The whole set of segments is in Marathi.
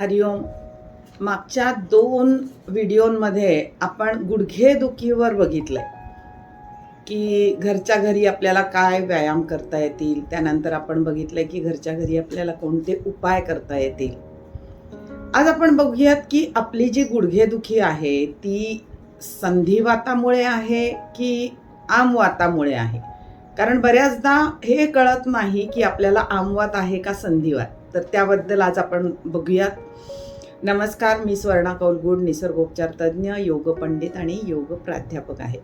हरिओम मागच्या दोन व्हिडिओमध्ये आपण गुडघेदुखीवर बघितलंय. की घरच्या घरी आपल्याला काय व्यायाम करता येतील त्यानंतर आपण बघितलंय की घरच्या घरी आपल्याला कोणते उपाय करता येतील. आज आपण बघूयात की आपली जी गुडघेदुखी आहे ती संधिवातामुळे आहे की आमवातामुळे आहे? कारण बऱ्याचदा हे कळत नाही की आपल्याला आमवात आहे का संधिवात. तर त्याबद्दल आज आपण बघूयात. नमस्कार मी स्वर्णा कौलगुड निसर्गोपचार तज्ज्ञ योग पंडित आणि योग प्राध्यापक आहे.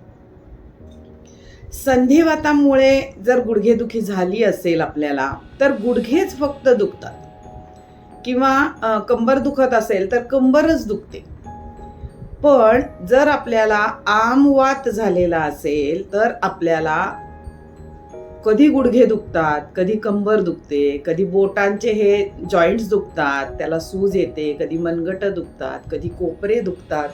संधिवातामुळे जर गुडघेदुखी झाली असेल आपल्याला तर गुडघेच फक्त दुखतात. किंवा कंबर दुखत असेल तर कंबरच दुखते. पण जर आपल्याला आमवात झालेला असेल तर आपल्याला कधी गुडघे दुखतात कधी कंबर दुखते कधी बोटांचे हे जॉईंट्स दुखतात त्याला सूज येते कधी मनगट दुखतात कधी कोपरे दुखतात.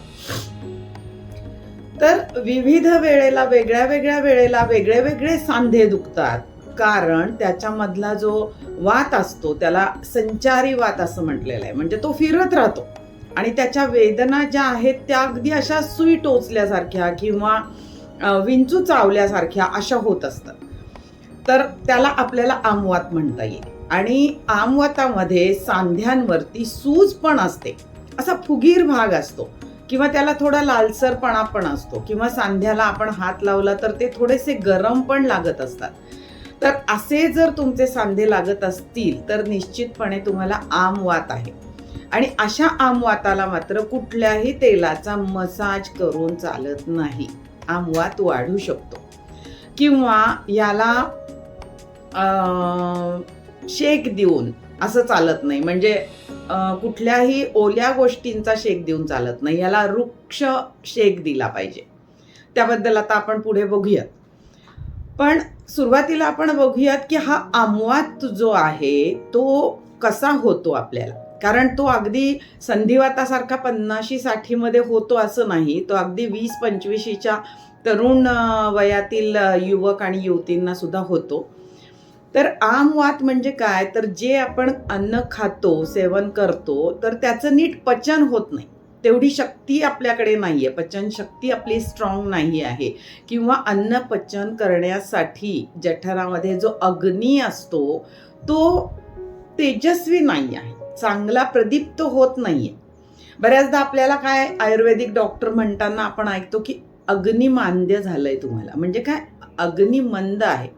तर विविध वेळेला वेगळ्या वेगळ्या वेळेला वेगळे वेगळे सांधे दुखतात. कारण त्याच्यामधला जो वात असतो त्याला संचारी वात असं म्हटलेलं आहे. म्हणजे तो फिरत राहतो. आणि त्याच्या वेदना ज्या आहेत त्या अगदी अशा सुई टोचल्यासारख्या किंवा विंचू चावल्यासारख्या अशा होत असतात. तर त्याला आपल्याला आमवात म्हणता येईल. आणि आमवातामध्ये सांध्यांवरती सूज पण असते. असा फुगीर भाग असतो. किंवा त्याला थोडा लालसरपणा पण असतो. किंवा सांध्याला आपण हात लावला तर ते थोडेसे गरम पण लागत असतात. तर असे जर तुमचे सांधे लागत असतील तर निश्चितपणे तुम्हाला आमवात आहे. आणि अशा आमवाताला मात्र कुठल्याही तेलाचा मसाज करून चालत नाही. आमवात वाढू शकतो. किंवा याला शेक देऊन असं चालत नाही. म्हणजे कुठल्याही ओल्या गोष्टींचा शेक देऊन चालत नाही. याला वृक्ष शेक दिला पाहिजे. त्याबद्दल आता आपण पुढे बघूयात. पण सुरुवातीला आपण बघूयात की हा आमवात जो आहे तो कसा होतो आपल्याला? कारण तो अगदी संधिवातासारखा पन्नाशी साठीमध्ये होतो असं नाही. तो अगदी वीस पंचवीशीच्या तरुण वयातील युवक आणि युवतींना सुद्धा होतो. तर आमवात म्हणजे काय? तर जे आपण अन्न खातो सेवन करतो तर त्याचं नीट पचन होत नाही. तेवढी शक्ती आपल्याकडे नाही आहे पचन शक्ती आपली स्ट्रॉंग नाही आहे. किंवा अन्न पचन करण्यासाठी जठरामध्ये जो अग्नी असतो तो तेजस्वी नाही आहे. चांगला प्रदीप्त होत नाही आहे बऱ्याचदा आपल्याला काय आयुर्वेदिक डॉक्टर म्हणताना आपण ऐकतो की अग्निमांद्य आहे तुम्हाला. म्हणजे काय? अग्निमंद आहे.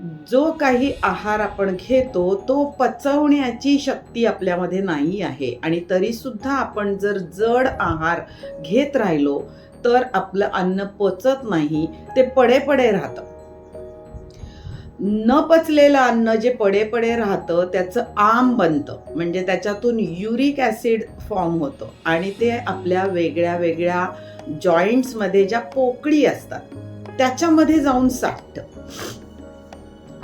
जो काही आहार आपण घेतो तो पचवण्याची शक्ती आपल्यामध्ये नाही आहे. आणि तरीसुद्धा आपण जर जड आहार घेत राहिलो तर आपलं अन्न पचत नाही ते पडे पडे राहतं. न पचलेलं अन्न जे पडे पडे राहतं त्याचं आम बनतं. म्हणजे त्याच्यातून युरिक ॲसिड फॉर्म होतं. आणि ते आपल्या वेगळ्या वेगळ्या जॉईंट्समध्ये ज्या पोकळी असतात त्याच्यामध्ये जाऊन साठतं.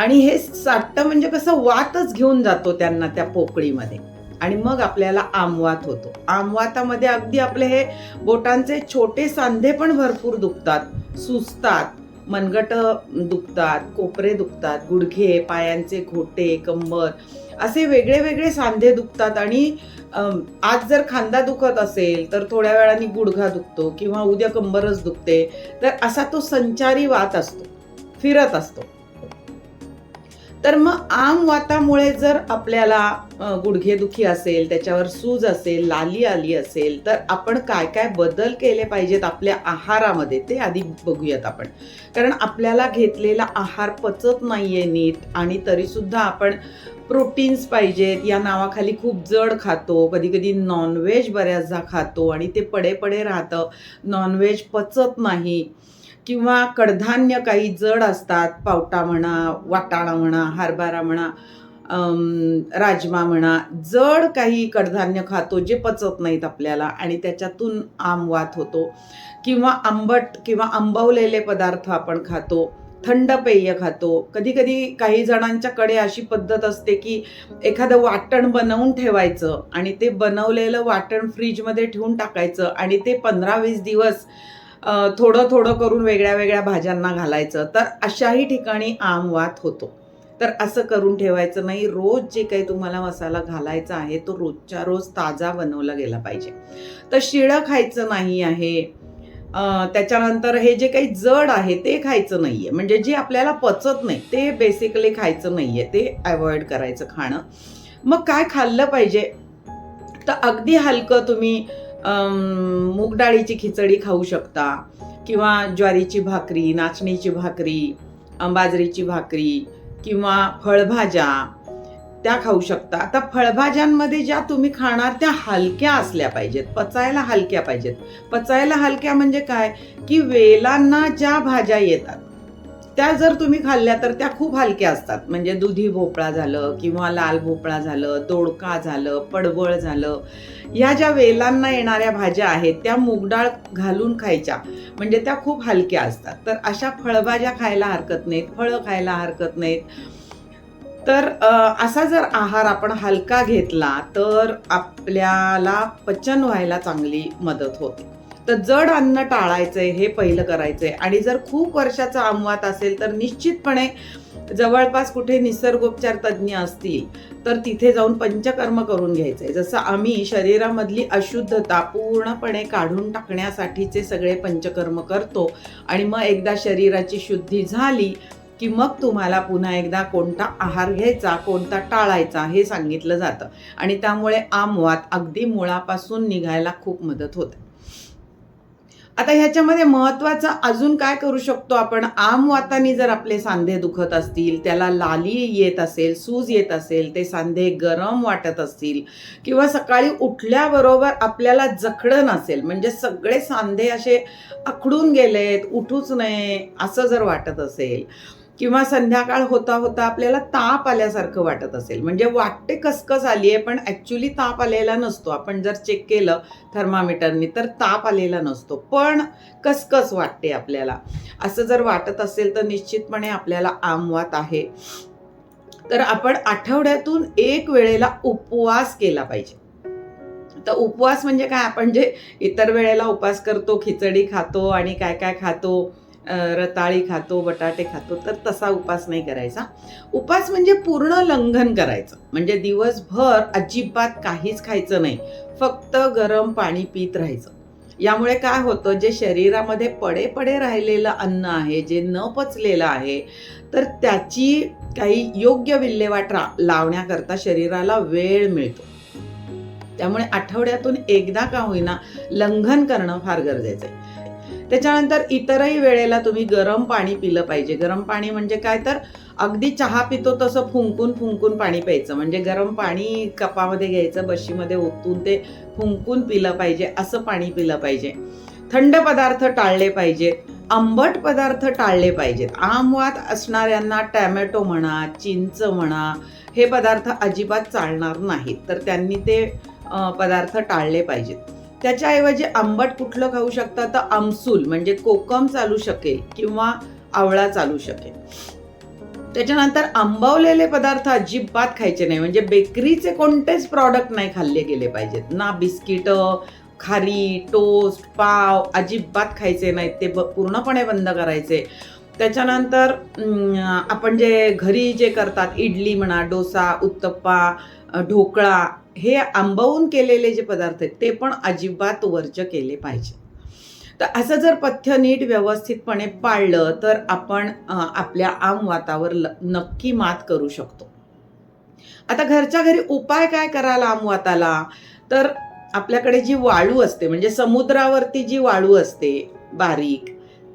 आणि हे साठतं म्हणजे कसं वातच घेऊन जातो त्यांना त्या पोकळीमध्ये. आणि मग आपल्याला आमवात होतो. आमवातामध्ये अगदी आपले हे बोटांचे छोटे सांधे पण भरपूर दुखतात. सुजतात मनगट दुखतात कोपरे दुखतात गुडघे पायांचे घोटे कंबर असे वेगळे वेगळे सांधे दुखतात. आणि आज जर खांदा दुखत असेल तर थोड्या वेळाने गुडघा दुखतो किंवा उद्या कंबरच दुखते. तर असा तो संचारी वात असतो. फिरत असतो. तर मग आमवातामुळे जर आपल्याला गुडघेदुखी असेल त्याच्यावर सूज असेल लाली आली असेल तर आपण काय काय बदल केले पाहिजेत आपल्या आहारामध्ये? ते आधी बघूयात आपण. कारण आपल्याला घेतलेला आहार पचत नाही आहे नीट आणि तरीसुद्धा आपण प्रोटीन्स पाहिजेत. या नावाखाली खूप जड खातो. कधी कधी नॉनव्हेज बऱ्याचदा खातो आणि ते पडे पडे राहतं. नॉनव्हेज पचत नाही. किंवा कडधान्य काही जड असतात पावटा म्हणा वाटाणा म्हणा हरभरा म्हणा राजमा म्हणा जड काही कडधान्य खातो जे पचत नाहीत आपल्याला आणि त्याच्यातून आमवात होतो. किंवा आंबट किंवा आंबवलेले पदार्थ आपण खातो थंड पेय खातो. कधी कधी काही जणांच्याकडे अशी पद्धत असते की एखादं वाटण बनवून ठेवायचं आणि ते बनवलेलं वाटण फ्रीजमध्ये ठेवून टाकायचं आणि ते पंधरा वीस दिवस थोडं थोडं करून वेगळ्या वेगळ्या भाज्यांना घालायचं. तर अशाही ठिकाणी आमवात होतो. तर असं करून ठेवायचं नाही. रोज जे काही तुम्हाला मसाला घालायचा आहे तो रोजच्या रोज ताजा बनवला गेला पाहिजे. तर शिळं खायचं नाही आहे. त्याच्यानंतर हे जे काही जड आहे ते खायचं नाही आहे म्हणजे जे आपल्याला पचत नाही ते बेसिकली खायचं नाही आहे ते अवॉइड करायचं खाणं. मग काय खाल्लं पाहिजे? तर अगदी हलकं तुम्ही मूग डाळीची खिचडी खाऊ शकता. किंवा ज्वारीची भाकरी नाचणीची भाकरी बाजरीची भाकरी किंवा फळभाज्या त्या खाऊ शकता. आता फळभाज्यांमध्ये ज्या तुम्ही खाणार त्या हलक्या असल्या पाहिजेत. पचायला हलक्या पाहिजेत. पचायला हलक्या म्हणजे काय? की वेलांना ज्या भाज्या येतात त्या जर तुम्ही खाल्ल्या तर त्या खूप हलक्या असतात. म्हणजे दुधी भोपळा झालं किंवा लाल भोपळा झालं दोडका झालं पडवळ झालं. या ज्या वेलांना येणाऱ्या भाज्या आहेत त्या मुगडाळ घालून खायच्या. म्हणजे त्या खूप हलक्या असतात. तर अशा फळभाज्या खायला हरकत नाहीत फळं खायला हरकत नाहीत. तर असा जर आहार आपण हलका घेतला तर आपल्याला पचन व्हायला चांगली मदत होते. तर जड अन्न टाळायचंय हे पहिलं करायचंय. आणि जर खूप वर्षाचा आमवात असेल तर निश्चितपणे जवळपास कुठे निसर्गोपचार तज्ज्ञ असतील तर तिथे जाऊन पंचकर्म करून घ्यायचंय. जसं आम्ही शरीरामधली अशुद्धता पूर्णपणे काढून टाकण्यासाठीचे सगळे पंचकर्म करतो आणि मग एकदा शरीराची शुद्धी झाली की मग तुम्हाला पुन्हा एकदा कोणता आहार घ्यायचा कोणता टाळायचा हे सांगितलं जातं. आणि त्यामुळे आमवात अगदी मुळापासून निघायला खूप मदत होते. आता ह्याच्यामध्ये महत्वाचं अजून काय करू शकतो आपण? आमवातानी जर आपले सांधे दुखत असतील त्याला लाली येत असेल सूज येत असेल ते सांधे गरम वाटत असतील किंवा सकाळी उठल्याबरोबर आपल्याला जखडण असेल म्हणजे सगळे सांधे असे आखडून गेलेत उठूच नये असं जर वाटत असेल किंवा संध्याकाळ होता होता आपल्याला ताप आल्यासारखं वाटत असेल. म्हणजे वाटते कसकस आली आहे पण ॲक्च्युली ताप आलेला नसतो. आपण जर चेक केलं थर्मामीटरनी तर ताप आलेला नसतो. पण कसकस वाटते आपल्याला? असं जर वाटत असेल तर निश्चितपणे आपल्याला आमवात आहे. तर आपण आठवड्यातून एक वेळेला उपवास केला पाहिजे. तर उपवास म्हणजे काय? आपण जे इतर वेळेला उपवास करतो खिचडी खातो आणि काय काय खातो रताळी खातो बटाटे खातो तर तसा उपास नाही करायचा. उपास म्हणजे पूर्ण लंघन करायचं. म्हणजे दिवसभर अजिबात काहीच खायचं नाही. फक्त गरम पाणी पित राहायचं. यामुळे काय होतं जे शरीरामध्ये पडे पडे राहिलेलं अन्न आहे जे न पचलेलं आहे तर त्याची काही योग्य विल्हेवाट रा लावण्याकरता शरीराला वेळ मिळतो. त्यामुळे आठवड्यातून एकदा का होईना लंघन करणं फार गरजेचं आहे. त्याच्यानंतर इतरही वेळेला तुम्ही गरम पाणी पिलं पाहिजे. गरम पाणी म्हणजे काय तर अगदी चहा पितो तसं फुंकून फुंकून पाणी प्यायचं. म्हणजे गरम पाणी कपामध्ये घ्यायचं बशीमध्ये ओतून ते फुंकून पिलं पाहिजे असं पाणी पिलं पाहिजे. थंड पदार्थ टाळले पाहिजेत आंबट पदार्थ टाळले पाहिजेत. आमवात असणाऱ्यांना टॅमॅटो म्हणा चिंच म्हणा हे पदार्थ अजिबात चालणार नाहीत. तर त्यांनी ते पदार्थ टाळले पाहिजेत. त्याच्याऐवजी आंबट कुठलं खाऊ शकता तर आमसूल म्हणजे कोकम चालू शकेल किंवा आवळा चालू शकेल. त्याच्यानंतर आंबवलेले पदार्थ अजिबात खायचे नाही म्हणजे बेकरीचे कोणतेच प्रॉडक्ट नाही खाल्ले गेले पाहिजेत. ना बिस्किट खारी टोस्ट पाव अजिबात खायचे नाहीत ते ब- पूर्णपणे बंद करायचे. त्याच्यानंतर अं, आपण जे घरी जे करतात इडली म्हणा डोसा उत्तप्पा ढोकळा हे आंबवून केलेले जे पदार्थ आहेत ते पण अजिबात वर्ज केले पाहिजे. तर असं जर पथ्य नीट व्यवस्थितपणे पाळलं तर आपण आपल्या आमवातावर ल- नक्की मात करू शकतो. आता घरच्या घरी उपाय काय करायला आमवाताला तर आपल्याकडे जी वाळू असते म्हणजे समुद्रावरती जी वाळू असते बारीक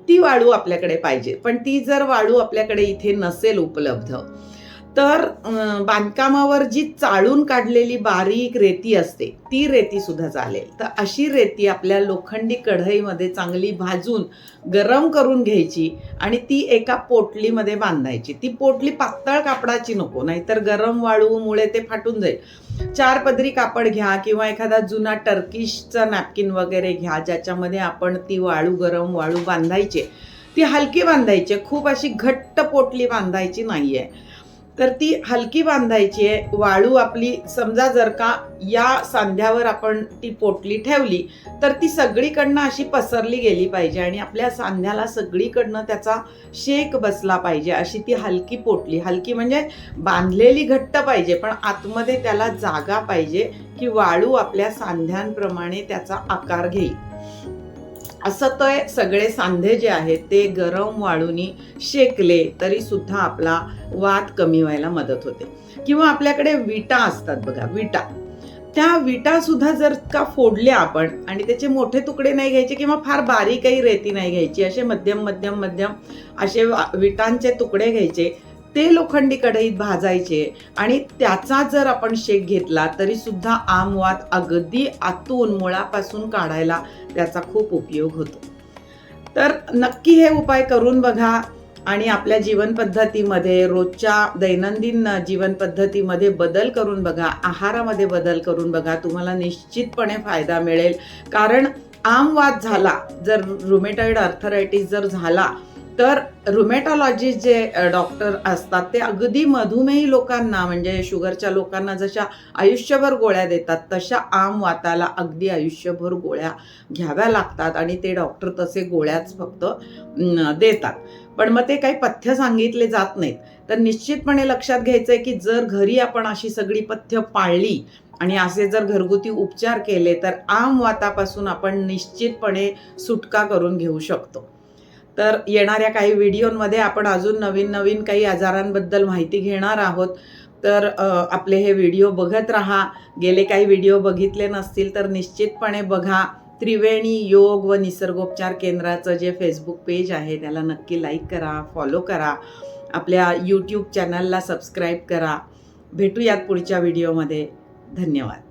ती वाळू आपल्याकडे पाहिजे. पण ती जर वाळू आपल्याकडे इथे नसेल उपलब्ध तर बांधकामावर जी चाळून काढलेली बारीक रेती असते ती रेती सुद्धा चालेल. तर अशी रेती आपल्या लोखंडी कढईमध्ये चांगली भाजून गरम करून घ्यायची आणि ती एका पोटलीमध्ये बांधायची. ती पोटली पातळ कापडाची नको नाहीतर गरम वाळूमुळे ते फाटून जाईल. चार पदरी कापड घ्या किंवा एखादा जुना टर्किशचा नॅपकिन वगैरे घ्या ज्याच्यामध्ये आपण ती वाळू गरम वाळू बांधायची. ती हलकी बांधायची खूप अशी घट्ट पोटली बांधायची नाही आहे तर ती हलकी बांधायची आहे. वाळू आपली समजा जर का या सांध्यावर आपण ती पोटली ठेवली तर ती सगळीकडनं अशी पसरली गेली पाहिजे आणि आपल्या सांध्याला सगळीकडनं त्याचा शेक बसला पाहिजे. अशी ती हलकी पोटली हलकी म्हणजे बांधलेली घट्ट पाहिजे पण आतमध्ये त्याला जागा पाहिजे की वाळू आपल्या सांध्यांप्रमाणे त्याचा आकार घेईल. असं ते सगळे सांधे जे आहेत ते गरम वाळूनी शेकले तरी सुद्धा आपला वात कमी व्हायला मदत होते. किंवा आपल्याकडे विटा असतात बघा विटा. त्या विटा सुद्धा जर का फोडल्या आपण आणि त्याचे मोठे तुकडे नाही घ्यायचे किंवा फार बारीकही रेती नाही घ्यायची असे मध्यम मध्यम मध्यम असे विटांचे तुकडे घ्यायचे ते लोखंडी कढईत भाजायचे आणि त्याचा जर आपण शेक घेतला तरी सुद्धा आमवात अगदी आतून मुळापासून काढायला त्याचा खूप उपयोग होतो. तर नक्की हे उपाय करून बघा आणि आपल्या जीवनपद्धतीमध्ये रोजच्या दैनंदिन जीवनपद्धतीमध्ये बदल करून बघा आहारामध्ये बदल करून बघा तुम्हाला निश्चितपणे फायदा मिळेल. कारण आमवाद झाला जर रुमेटॉइड अर्थरायटिस जर झाला तर रुमेटॉलॉजिस्ट जे डॉक्टर असतात ते अगदी मधुमेही लोकांना म्हणजे शुगरच्या लोकांना जशा आयुष्यभर गोळ्या देतात तशा आम वाताला अगदी आयुष्यभर गोळ्या घ्याव्या लागतात आणि ते डॉक्टर तसे गोळ्याच फक्त देतात. पण मग ते काही पथ्य सांगितले जात नाहीत. तर निश्चितपणे लक्षात घ्यायचं आहे की जर घरी आपण अशी सगळी पथ्य पाळली आणि असे जर घरगुती उपचार केले तर आम वातापासून आपण निश्चितपणे सुटका करून घेऊ शकतो. तर येणाऱ्या काही व्हिडिओमध्ये आपण अजून नवीन नवीन काही आजारांबद्दल माहिती घेणार आहोत. तर आपले हे व्हिडिओ बघत राहा. गेले काही व्हिडिओ बघितले नसतील तर निश्चितपणे बघा. त्रिवेणी योग व निसर्गोपचार केंद्राचं जे फेसबुक पेज आहे त्याला नक्की लाईक करा फॉलो करा. आपल्या यूट्यूब चॅनलला सबस्क्राईब करा. भेटूयात पुढच्या व्हिडिओमध्ये. धन्यवाद.